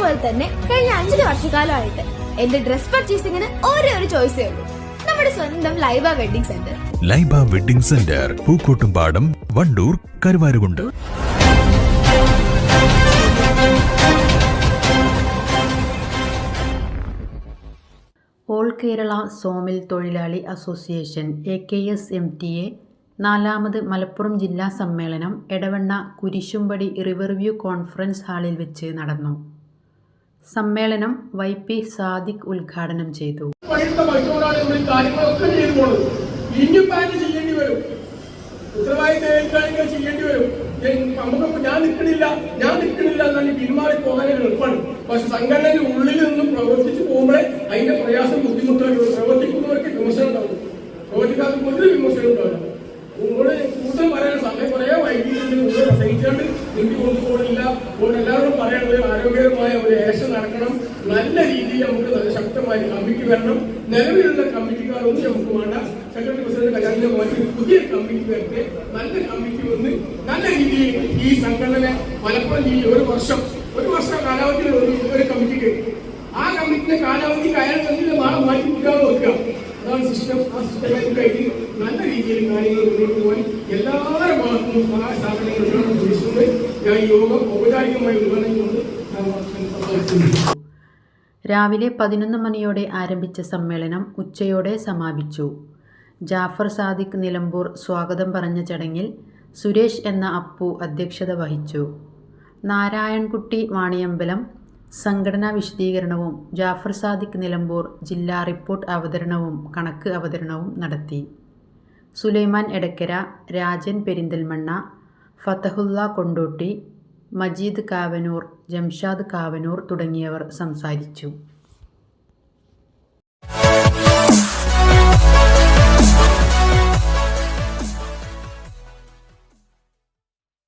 പോലെ തന്നെ കഴിഞ്ഞ അഞ്ചര വർഷക്കാലമായിട്ട് എന്റെ ഡ്രസ് പർച്ചേസിംഗിന് ഒരേ ഒരു ചോയ്സേ ഉള്ളൂ. നമ്മുടെ സ്വന്തം Laiba wedding centre Laiba wedding centre Pookkottumpadam Wandoor Karuvarakundu. All Kerala sawmill തൊഴിലാളി association A K S M T A നാലാമത് മലപ്പുറം ജില്ലാ സമ്മേളനം എടവണ്ണ കുരിശുംപടി റിവർവ്യൂ കോൺഫറൻസ് ഹാളിൽ വെച്ച് നടന്നു. സമ്മേളനം വൈ പി സാദിഖ് ഉദ്ഘാടനം ചെയ്തു. ചെയ്യേണ്ടി വരും. ഞാൻ നിൽക്കണില്ല ഞാൻ നിൽക്കണില്ല എന്നാണ് പിന്മാറി പോകാൻ എളുപ്പമാണ്. പക്ഷെ സംഘടനയുടെ ഉള്ളിൽ നിന്നും പ്രവർത്തിച്ചു പോകുമ്പോഴേ അതിന്റെ പ്രയാസം എനിക്ക് കൊണ്ടുപോകണില്ല അതുകൊണ്ട് എല്ലാവരും പറയേണ്ടത് ആരോഗ്യകരമായ ഒരു ഏഷൻ നടക്കണം. നല്ല രീതിയിൽ നമുക്ക് നല്ല ശക്തമായ കമ്മിറ്റി വരണം. നിലവിലുള്ള കമ്മിറ്റിക്കാരൊന്നും നമുക്ക് വേണ്ട. സെക്രട്ടറി പ്രസിഡന്റ് കല്യാണിനെ മാറ്റി പുതിയ കമ്മിറ്റി വരട്ടെ. നല്ല കമ്മിറ്റി വന്ന് നല്ല രീതിയിൽ ഈ സംഘടന മലപ്പുറം ജില്ലയിൽ ഒരു വർഷം ഒരു വർഷം കാലാവധിയിൽ ഒരു കമ്മിറ്റി കമ്മിറ്റിക്ക് ആ കമ്മിറ്റിന്റെ കാലാവധി അയാൾ തന്നെ നാളെ മാറ്റി കൊടുക്കാതെ വെക്കുക. അതാണ് സിസ്റ്റം ആ സിസ്റ്റമായിട്ട് നല്ല രീതിയിൽ കാര്യങ്ങൾ മുന്നോട്ട് പോകാൻ എല്ലാവരുടെ ഭാഗത്തും സഹായ ഉദ്ദേശിക്കുന്നത് യോഗം രാവിലെ പതിനൊന്ന് മണിയോടെ ആരംഭിച്ച സമ്മേളനം ഉച്ചയോടെ സമാപിച്ചു. ജാഫർ സാദിഖ് നിലമ്പൂർ സ്വാഗതം പറഞ്ഞ ചടങ്ങിൽ സുരേഷ് എന്ന അപ്പു അധ്യക്ഷത വഹിച്ചു. നാരായൺകുട്ടി വാണിയമ്പലം സംഘടനാ വിശദീകരണവും ജാഫർ സാദിഖ് നിലമ്പൂർ ജില്ലാ റിപ്പോർട്ട് അവതരണവും കണക്ക് അവതരണവും നടത്തി. സുലൈമാൻ എടക്കര രാജൻ പെരിന്തൽമണ്ണ ഫതഹുല്ല കൊണ്ടോട്ടി മജീദ് കാവനൂർ ജംഷാദ് കാവനൂർ തുടങ്ങിയവർ സംസാരിച്ചു.